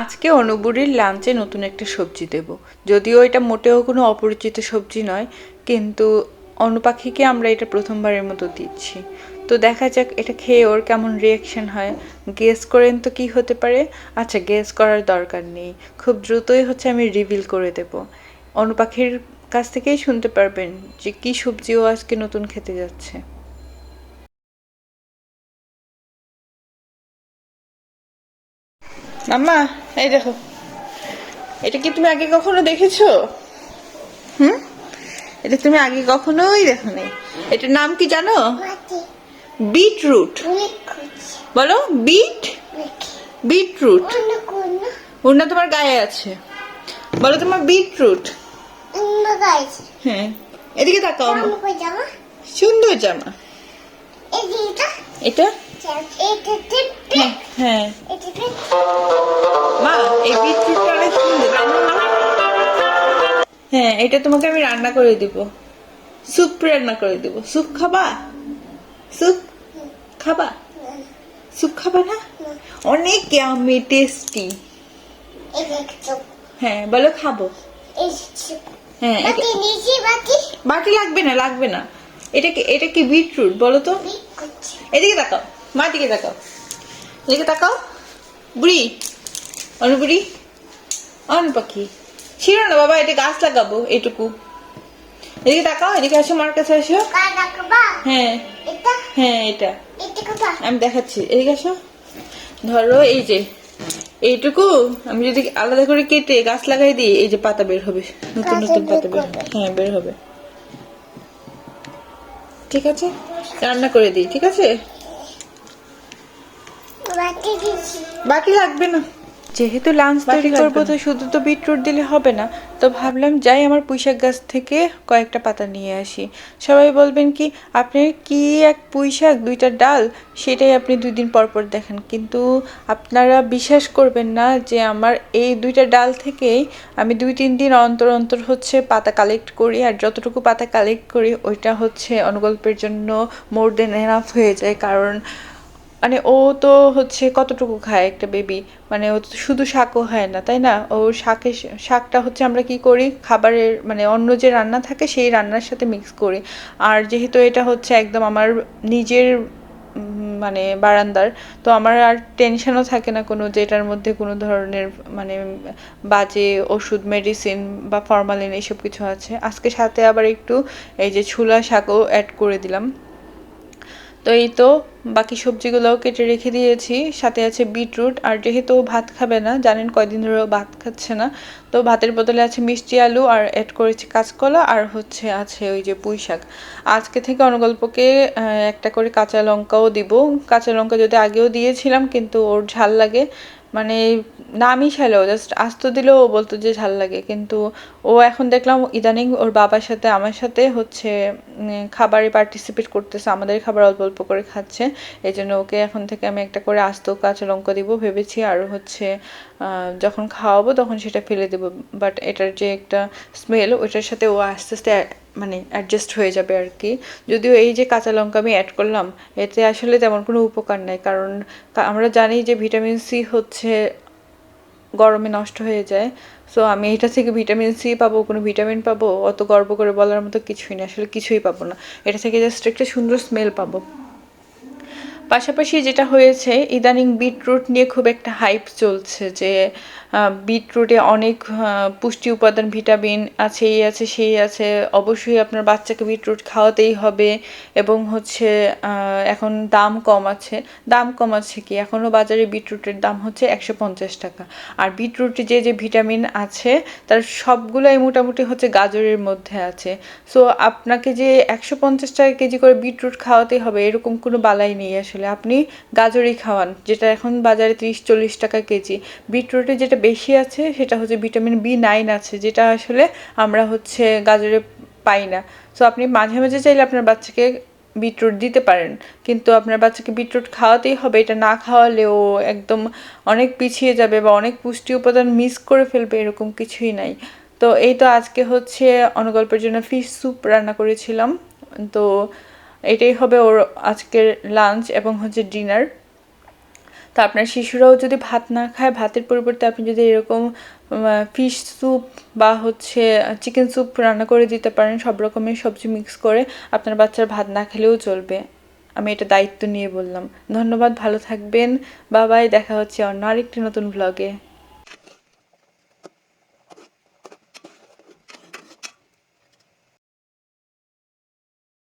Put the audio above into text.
আজকে অনুবুড়ির লাঞ্চে নতুন একটা সবজি দেব। যদিও এটা মোটেও কোনো অপরিচিত সবজি নয়, কিন্তু অনুপাখিকে আমরা এটা প্রথমবারের মতো দিচ্ছি। তো দেখা যাক এটা খেয়ে ওর কেমন রিয়াকশন হয়। গেস করেন তো কি হতে পারে? আচ্ছা গেস করার দরকার নেই। খুব দ্রুতই হচ্ছে আমি রিভিল করে দেব। অনুপাখির কাছ থেকেই শুনতে পারবেন যে কি সবজি ও আজকে নতুন খেতে যাচ্ছে। মাম্মা এই দেখো। এটা কি তুমি আগে কখনো দেখেছ? হুম? এটা তুমি আগে কখনোই দেখো নাই এটার নাম কি জানো? বিটরুট। বলো বিট? বিটরুট। অন্য তোমার গায়ে আছে। বলো তোমার বিটরুট। হ্যাঁ। এদিকে তাকাও সুন্দর জামা। এটা? হ্যাঁ হ্যাঁ। এটা মা এই অনেক সুন্দর? হ্যাঁ এটা তোমাকে আমি রান্না করে দিব। স্যুপ রান্না করে দিব। স্যুপ খাবা? স্যুপ খাবা? স্যুপ খাবা না? অনেক আমি টেস্টি হ্যাঁ বলো খাব। হ্যাঁ বাটি লাগবে না লাগবে না। এটা কি এটা কি বিটরুট বলো তো? এদিকে তাকাও। মা দিকে তাকাও। এদিকে তাকাও। বুড়ি অনু বুড়ি অন পাখি ছিল না বাবা এটা গাছ লাগাবো এইটুকু এদিকে তাকাও এদিকে আসো মার কাছে আসো। হ্যাঁ। হ্যাঁ এটা। এটা আমি দেখাচ্ছি। এদিকে আসো। ধরো এই যে এইটুকু। আমি যদি আলাদা করে কেটে গাছ লাগাই দিই এই যে পাতা বের হবে। নতুন নতুন পাতা বের। হ্যাঁ বের হবে। ঠিক আছে? রান্না করে দিই ঠিক আছে? বাকি লাগবে না। যেহেতু লাঞ্চ তৈরি করব তো শুধু তো বিটরুট দিলে হবে না। তো ভাবলাম যাই আমার পুঁইশাক গাছ থেকে কয়েকটা পাতা নিয়ে আসি। সবাই বলবেন কি আপনার কি এক পুঁইশাক দুইটা ডাল? সেটাই আপনি দুই দিন পর পর দেখেন। কিন্তু আপনারা বিশ্বাস করবেন না যে আমার এই দুইটা ডাল থেকেই আমি দুই তিন দিন অন্তর অন্তর হচ্ছে পাতা কালেক্ট করি। আর যতটুকু পাতা কালেক্ট করি ওইটা হচ্ছে অনুগল্পের জন্য মোর দেন এনাফ হয়ে যায়। কারণ মানে ও তো হচ্ছে কতটুকু খায় একটা বেবি মানে ও তো শুধু শাকও খায় না, তাই না? ও শাকে শাকটা হচ্ছে আমরা কি করি? খাবারের মানে অন্য যে রান্না থাকে সেই রান্নার সাথে মিক্স করি। আর যেহেতু এটা হচ্ছে একদম আমার নিজের মানে বারান্দার, তো আমার আর টেনশনও থাকে না কোনো যে এটার মধ্যে কোনো ধরনের মানে বাজে ওষুধ মেডিসিন বা ফরমালিন এইসব কিছু আছে। আজকে সাথে আবার একটু এই যে ছুলা শাকও অ্যাড করে দিলাম। তো এই তো, বাকি সবজিগুলোও কেটে রেখে দিয়েছি। সাথে আছে বিটরুট, আর যেহেতু ভাত খাবে না, জানেন কয়দিন ধরে ভাত খাচ্ছে না, তো ভাতের বদলে আছে মিষ্টি আলু, আর অ্যাড করেছি কাঁচকলা, আর হচ্ছে আছে ওই যে পুঁই শাক। আজকে থেকে অনুগল্পকে একটা করে কাঁচা লঙ্কাও দিব। কাঁচা লঙ্কা যদি আগেও দিয়েছিলাম, কিন্তু ওর ঝাল লাগে। মানে নামই ছিল জাস্ট আস্ত দিলেও ও বলতো যে ঝাল লাগে। কিন্তু ও এখন দেখলাম ইদানিং ওর বাবার সাথে, আমার সাথে হচ্ছে খাবারে পার্টিসিপেট করতেছে, আমাদের খাবার অল্প অল্প করে খাচ্ছে। এই জন্য ওকে এখন থেকে আমি একটা করে আস্ত কাঁচা লঙ্কা দিব, ভেবেছি আর হচ্ছে যখন খাওয়াবো তখন সেটা ফেলে দেবো। বাট এটার যে একটা স্মেল ওইটার সাথে ও আস্তে আস্তে মানে অ্যাডজাস্ট হয়ে যাবে আর কি। যদিও এই যে কাঁচা লঙ্কা আমি অ্যাড করলাম, এতে আসলে তেমন কোনো উপকার নাই। কারণ আমরা জানি যে ভিটামিন সি হচ্ছে গরমে নষ্ট হয়ে যায়। সো আমি এটা থেকে ভিটামিন সি পাবো, কোনো ভিটামিন পাবো, অত গর্ব করে বলার মতো কিছুই না আসলে কিছুই পাবো না। এটা থেকে জাস্ট একটা সুন্দর স্মেল পাবো। পাশাপাশি যেটা হয়েছে, ইদানিং বিটরুট নিয়ে খুব একটা হাইপ চলছে যে বিটরুটে অনেক পুষ্টি উপাদান ভিটামিন আছে, এই আছে, সেই আছে। অবশ্যই আপনার বাচ্চাকে বিটরুট খাওয়াতেই হবে এবং হচ্ছে এখন দাম কম আছে। দাম কম আছে কি? এখনও বাজারে বিটরুটের দাম হচ্ছে একশো পঞ্চাশ টাকা। আর বিটরুটে যে যে ভিটামিন আছে, তার সবগুলোই মোটামুটি হচ্ছে গাজরের মধ্যে আছে। সো আপনাকে যে একশো পঞ্চাশ টাকা কেজি করে বিটরুট খাওয়াতেই হবে, এরকম কোনো বালাই নেই আসলে। আপনি গাজরই খাওয়ান, যেটা এখন বাজারে তিরিশ, চল্লিশ টাকা কেজি। বিটরুটে যেটা বেশি আছে, সেটা হচ্ছে ভিটামিন বি নাইন আছে, যেটা আসলে আমরা হচ্ছে গাজরে পাই না। সো আপনি মাঝে মাঝে চাইলে আপনার বাচ্চাকে বিটরুট দিতে পারেন, কিন্তু আপনার বাচ্চাকে বিটরুট খাওয়াতেই হবে, এটা না খাওয়ালেও একদম অনেক পিছিয়ে যাবে বা অনেক পুষ্টি উপাদান মিস করে ফেলবে, এরকম কিছুই নাই। তো, এই তো আজকে হচ্ছে অনুগল্পের জন্য ফিশ স্যুপ রান্না করেছিলাম। তো, এটাই হবে ওর আজকের লাঞ্চ এবং হচ্ছে ডিনার তো আপনার শিশুরাও যদি ভাত না খায়, ভাতের পরিবর্তে আপনি যদি এরকম ফিশ স্যুপ বা হচ্ছে চিকেন স্যুপ রান্না করে দিতে পারেন, সব রকমের সবজি মিক্স করে আপনার বাচ্চার ভাত না খেলেও চলবে। আমি এটা দায়িত্ব নিয়ে বললাম। ধন্যবাদ, ভালো থাকবেন। বাবাই, দেখা হচ্ছে অন্য আরেকটি নতুন ব্লগে